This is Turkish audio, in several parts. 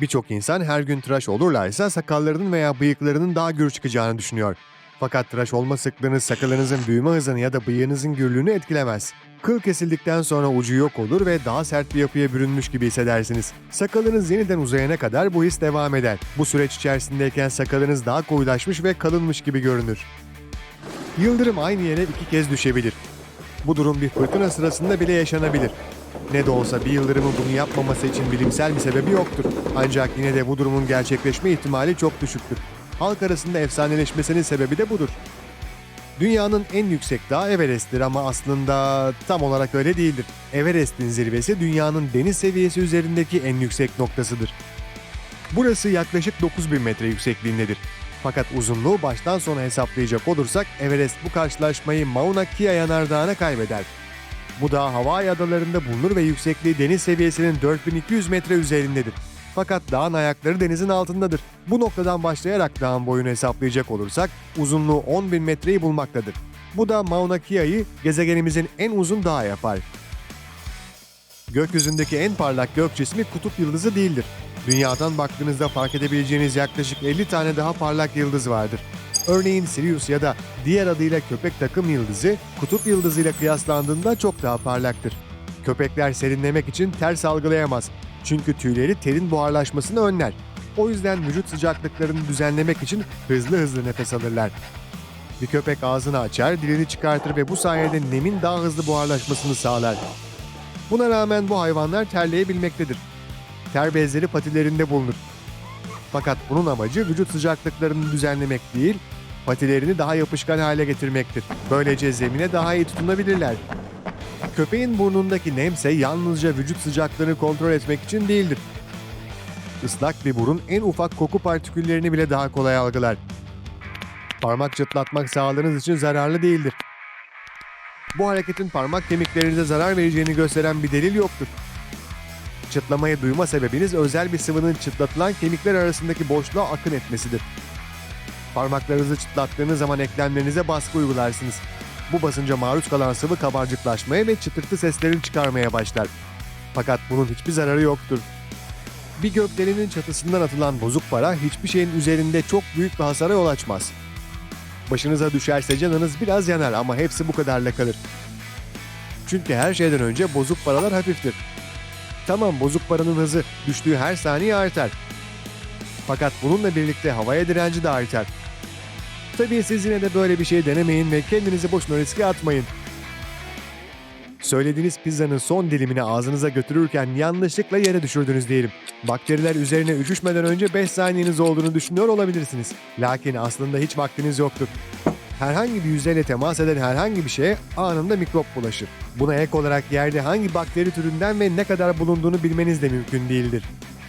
Birçok insan her gün tıraş olurlarsa sakallarının veya bıyıklarının daha gür çıkacağını düşünüyor. Fakat tıraş olma sıklığınız sakalınızın büyüme hızını ya da bıyığınızın gürlüğünü etkilemez. Kıl kesildikten sonra ucu yok olur ve daha sert bir yapıya bürünmüş gibi hissedersiniz. Sakalınız yeniden uzayana kadar bu his devam eder. Bu süreç içerisindeyken sakalınız daha koyulaşmış ve kalınmış gibi görünür. Yıldırım aynı yere iki kez düşebilir. Bu durum bir fırtına sırasında bile yaşanabilir. Ne de olsa bir yıldırımın bunu yapmaması için bilimsel bir sebebi yoktur. Ancak yine de bu durumun gerçekleşme ihtimali çok düşüktür. Halk arasında efsaneleşmesinin sebebi de budur. Dünyanın en yüksek dağı Everest'tir ama aslında tam olarak öyle değildir. Everest'in zirvesi dünyanın deniz seviyesi üzerindeki en yüksek noktasıdır. Burası yaklaşık 9000 metre yüksekliğindedir. Fakat uzunluğu baştan sona hesaplayacak olursak Everest bu karşılaşmayı Mauna Kea yanardağına kaybeder. Bu dağ Hawaii adalarında bulunur ve yüksekliği deniz seviyesinin 4200 metre üzerindedir. Fakat dağın ayakları denizin altındadır. Bu noktadan başlayarak dağın boyunu hesaplayacak olursak uzunluğu 10.000 metreyi bulmaktadır. Bu da Mauna Kea'yı gezegenimizin en uzun dağı yapar. Gökyüzündeki en parlak gök cismi kutup yıldızı değildir. Dünyadan baktığınızda fark edebileceğiniz yaklaşık 50 tane daha parlak yıldız vardır. Örneğin Sirius ya da diğer adıyla köpek takım yıldızı kutup yıldızıyla kıyaslandığında çok daha parlaktır. Köpekler serinlemek için ters algılayamaz. Çünkü tüyleri terin buharlaşmasını önler. O yüzden vücut sıcaklıklarını düzenlemek için hızlı hızlı nefes alırlar. Bir köpek ağzını açar, dilini çıkartır ve bu sayede nemin daha hızlı buharlaşmasını sağlar. Buna rağmen bu hayvanlar terleyebilmektedir. Ter bezleri patilerinde bulunur. Fakat bunun amacı vücut sıcaklıklarını düzenlemek değil, patilerini daha yapışkan hale getirmektir. Böylece zemine daha iyi tutunabilirler. Köpeğin burnundaki nemse yalnızca vücut sıcaklığını kontrol etmek için değildir. Islak bir burun en ufak koku partiküllerini bile daha kolay algılar. Parmak çıtlatmak sağlığınız için zararlı değildir. Bu hareketin parmak kemiklerinize zarar vereceğini gösteren bir delil yoktur. Çıtlamayı duyma sebebiniz özel bir sıvının çıtlatılan kemikler arasındaki boşluğa akın etmesidir. Parmaklarınızı çıtlattığınız zaman eklemlerinize baskı uygularsınız. Bu basınca maruz kalan sıvı kabarcıklaşmaya ve çıtırtı seslerini çıkarmaya başlar. Fakat bunun hiçbir zararı yoktur. Bir gökdelenin çatısından atılan bozuk para hiçbir şeyin üzerinde çok büyük bir hasara yol açmaz. Başınıza düşerse canınız biraz yanar ama hepsi bu kadarla kalır. Çünkü her şeyden önce bozuk paralar hafiftir. Tamam bozuk paranın hızı düştüğü her saniye artar. Fakat bununla birlikte havaya direnci de artar. Tabii siz yine de böyle bir şey denemeyin ve kendinizi boşuna riske atmayın. Söylediğiniz pizzanın son dilimini ağzınıza götürürken yanlışlıkla yere düşürdünüz diyelim. Bakteriler üzerine üşüşmeden önce 5 saniyeniz olduğunu düşünüyor olabilirsiniz. Lakin aslında hiç vaktiniz yoktur. Herhangi bir yüzeyle temas eden herhangi bir şeye anında mikrop bulaşır. Buna ek olarak yerde hangi bakteri türünden ve ne kadar bulunduğunu bilmeniz de mümkün değildir.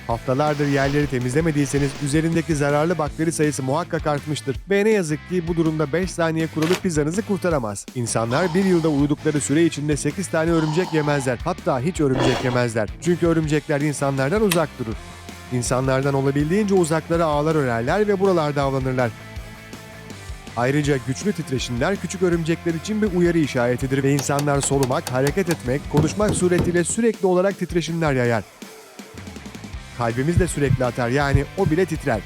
Haftalardır yerleri temizlemediyseniz üzerindeki zararlı bakteri sayısı muhakkak artmıştır. Ve ne yazık ki bu durumda 5 saniye kuralı pizzanızı kurtaramaz. İnsanlar bir yılda uyudukları süre içinde 8 tane örümcek yemezler. Hatta hiç örümcek yemezler. Çünkü örümcekler insanlardan uzak durur. İnsanlardan olabildiğince uzaklara ağlar örerler ve buralarda avlanırlar. Ayrıca güçlü titreşimler küçük örümcekler için bir uyarı işaretidir ve insanlar solumak, hareket etmek, konuşmak suretiyle sürekli olarak titreşimler yayar. Kalbimiz de sürekli atar yani o bile titrer.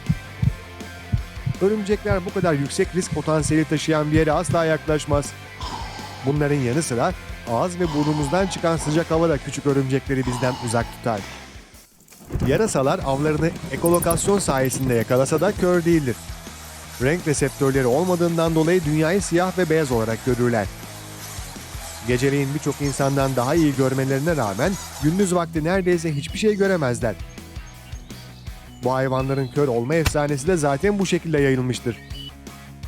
Örümcekler bu kadar yüksek risk potansiyeli taşıyan bir yere asla yaklaşmaz. Bunların yanı sıra ağız ve burnumuzdan çıkan sıcak hava da küçük örümcekleri bizden uzak tutar. Yarasalar avlarını ekolokasyon sayesinde yakalasa da kör değildir. Renk reseptörleri olmadığından dolayı dünyayı siyah ve beyaz olarak görürler. Geceleyin birçok insandan daha iyi görmelerine rağmen gündüz vakti neredeyse hiçbir şey göremezler. Bu hayvanların kör olma efsanesi de zaten bu şekilde yayılmıştır.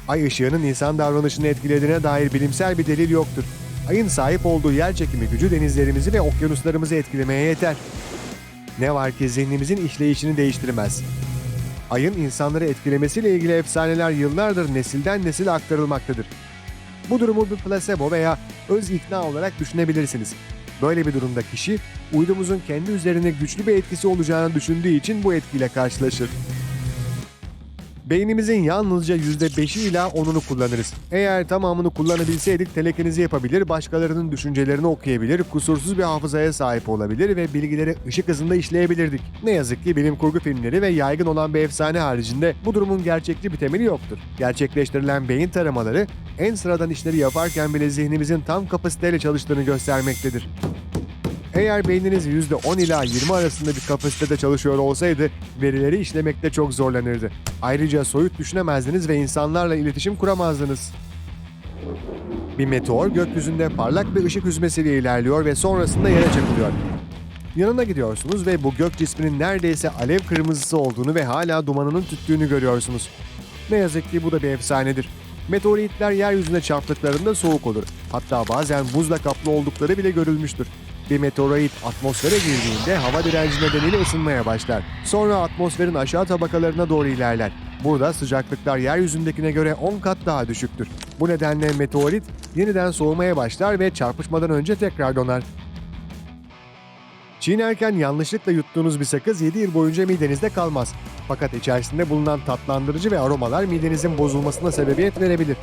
Ay ışığının insan davranışını etkilediğine dair bilimsel bir delil yoktur. Ayın sahip olduğu yer çekimi gücü denizlerimizi ve okyanuslarımızı etkilemeye yeter. Ne var ki zihnimizin işleyişini değiştirmez. Ayın insanları etkilemesiyle ilgili efsaneler yıllardır nesilden nesile aktarılmaktadır. Bu durumu bir plasebo veya öz ikna olarak düşünebilirsiniz. Böyle bir durumda kişi uydumuzun kendi üzerine güçlü bir etkisi olacağını düşündüğü için bu etkiyle karşılaşır. Beynimizin yalnızca %5'i ila 10'unu kullanırız. Eğer tamamını kullanabilseydik telekinizi yapabilir, başkalarının düşüncelerini okuyabilir, kusursuz bir hafızaya sahip olabilir ve bilgileri ışık hızında işleyebilirdik. Ne yazık ki bilim kurgu filmleri ve yaygın olan bir efsane haricinde bu durumun gerçekçi bir temeli yoktur. Gerçekleştirilen beyin taramaları en sıradan işleri yaparken bile zihnimizin tam kapasiteyle çalıştığını göstermektedir. Eğer beyniniz %10 ila 20 arasında bir kapasitede çalışıyor olsaydı verileri işlemekte çok zorlanırdı. Ayrıca soyut düşünemezdiniz ve insanlarla iletişim kuramazdınız. Bir meteor gökyüzünde parlak bir ışık hüzmesiyle ilerliyor ve sonrasında yere çakılıyor. Yanına gidiyorsunuz ve bu gök cisminin neredeyse alev kırmızısı olduğunu ve hala dumanının tüttüğünü görüyorsunuz. Ne yazık ki bu da bir efsanedir. Meteoritler yeryüzüne çarptıklarında soğuk olur. Hatta bazen buzla kaplı oldukları bile görülmüştür. Bir meteorit atmosfere girdiğinde hava direnci nedeniyle ısınmaya başlar. Sonra atmosferin aşağı tabakalarına doğru ilerler. Burada sıcaklıklar yeryüzündekine göre 10 kat daha düşüktür. Bu nedenle meteorit yeniden soğumaya başlar ve çarpışmadan önce tekrar donar. Çiğnerken yanlışlıkla yuttuğunuz bir sakız 7 yıl boyunca midenizde kalmaz. Fakat içerisinde bulunan tatlandırıcı ve aromalar midenizin bozulmasına sebebiyet verebilir.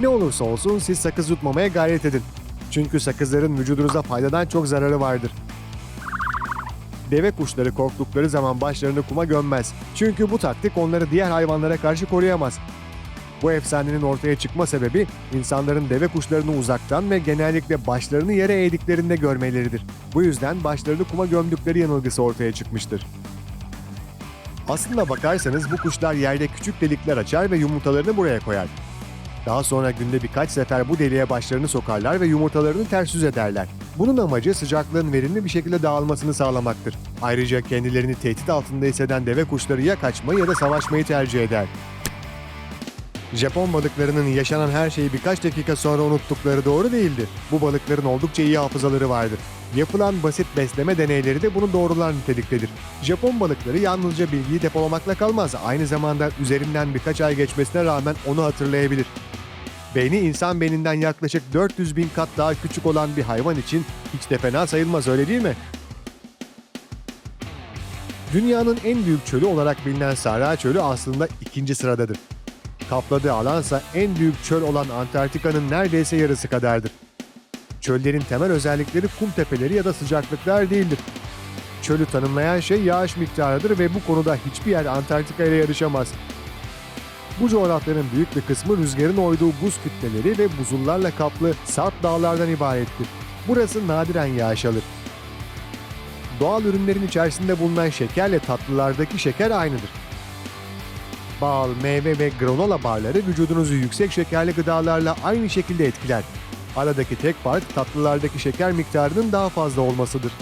Ne olursa olsun siz sakız yutmamaya gayret edin. Çünkü sakızların vücudunuza faydadan çok zararı vardır. Deve kuşları korktukları zaman başlarını kuma gömmez. Çünkü bu taktik onları diğer hayvanlara karşı koruyamaz. Bu efsanenin ortaya çıkma sebebi insanların deve kuşlarını uzaktan ve genellikle başlarını yere eğdiklerinde görmeleridir. Bu yüzden başlarını kuma gömdükleri yanılgısı ortaya çıkmıştır. Aslında bakarsanız bu kuşlar yerde küçük delikler açar ve yumurtalarını buraya koyar. Daha sonra günde birkaç sefer bu deliğe başlarını sokarlar ve yumurtalarını ters yüz ederler. Bunun amacı sıcaklığın verimli bir şekilde dağılmasını sağlamaktır. Ayrıca kendilerini tehdit altında hisseden deve kuşları ya kaçmayı ya da savaşmayı tercih eder. Japon balıklarının yaşanan her şeyi birkaç dakika sonra unuttukları doğru değildir. Bu balıkların oldukça iyi hafızaları vardır. Yapılan basit besleme deneyleri de bunu doğrular niteliktedir. Japon balıkları yalnızca bilgiyi depolamakla kalmaz, aynı zamanda üzerinden birkaç ay geçmesine rağmen onu hatırlayabilir. Beyni insan beyninden yaklaşık 400 bin kat daha küçük olan bir hayvan için hiç de fena sayılmaz öyle değil mi? Dünyanın en büyük çölü olarak bilinen Sahra Çölü aslında ikinci sıradadır. Kapladığı alansa en büyük çöl olan Antarktika'nın neredeyse yarısı kadardır. Çöllerin temel özellikleri kum tepeleri ya da sıcaklıklar değildir. Çölü tanımlayan şey yağış miktarıdır ve bu konuda hiçbir yer Antarktika ile yarışamaz. Bu coğrafyanın büyük bir kısmı rüzgarın oyduğu buz kütleleri ve buzullarla kaplı sert dağlardan ibarettir. Burası nadiren yağış alır. Doğal ürünlerin içerisinde bulunan şekerle tatlılardaki şeker aynıdır. Bal, meyve ve granola barları vücudunuzu yüksek şekerli gıdalarla aynı şekilde etkiler. Aradaki tek fark tatlılardaki şeker miktarının daha fazla olmasıdır.